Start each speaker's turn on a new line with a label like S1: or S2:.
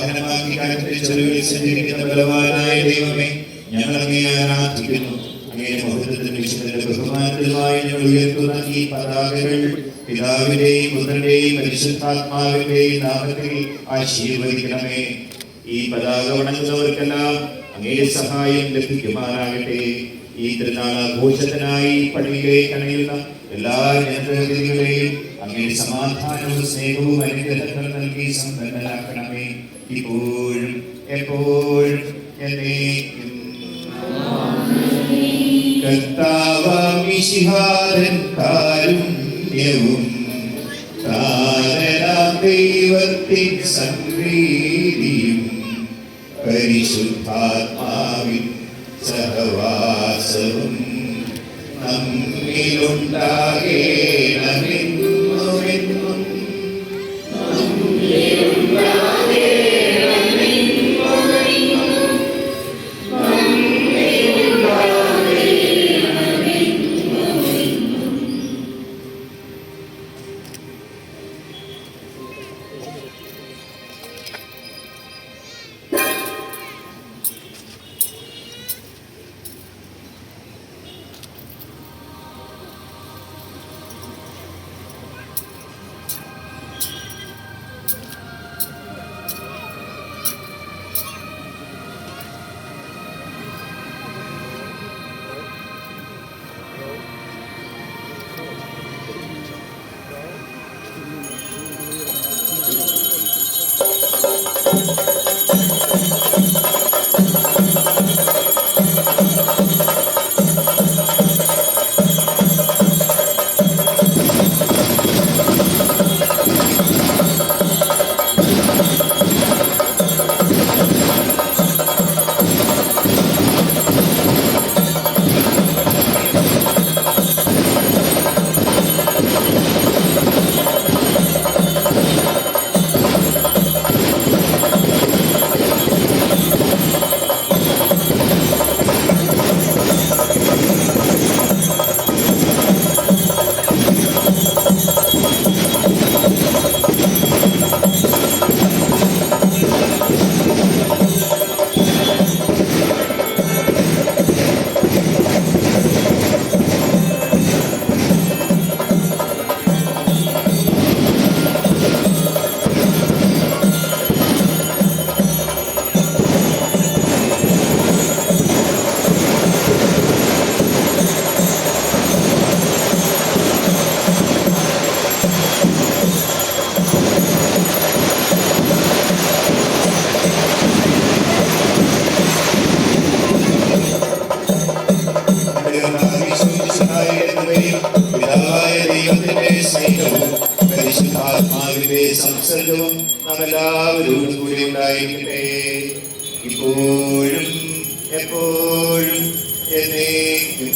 S1: വാഹനമാക്കി കാലത്തെ ചെറുവിൽ സഞ്ചരിക്കുന്ന ബലവാനായ ദൈവമേ ഞങ്ങൾ അങ്ങേ ആരാധിക്കുന്നു. അങ്ങേ മഹത്വത്തിനും വിശുദ്ധന്റെ ബഹുമാനത്തിലുമായി ഞങ്ങൾ ഉയർത്തുന്ന ഈ പതാകകൾ പിതാവിന്റെയും പുത്രന്റെയും പരിശുദ്ധാത്മാവിന്റെയും നാമത്തിൽ ആശീർവദിക്കണമേ. ഈ പതാക വണങ്ങുന്നവർക്കെല്ലാം അങ്ങേ സഹായം ലഭിക്കുമാറാകട്ടെ. ഈ തിരുനാളാഘോഷത്തിനായി പള്ളിയിലേക്ക് അണയുന്ന എല്ലാ ജനപ്രതിനിധികളെയും അങ്ങേ സമാധാനവും സ്നേഹവും അനുഗ്രഹങ്ങൾ നൽകി സമ്പന്നരാക്കണമേ ഇപ്പോഴും എപ്പോഴും എന്നേക്കും. താരനാം ദൈവത്തിൻ സംപ്രീതിയും സഹവാസവും നമ്മിലുണ്ടാകേണമെന്നുമെന്നും പിതാവായ ദൈവത്തിന്റെ സ്നേഹവും പരിശുദ്ധാത്മാവിന്റെ സംസർഗവും നാം എല്ലാവരോടും കൂടി ഇപ്പോഴും എപ്പോഴും എന്നേക്കും.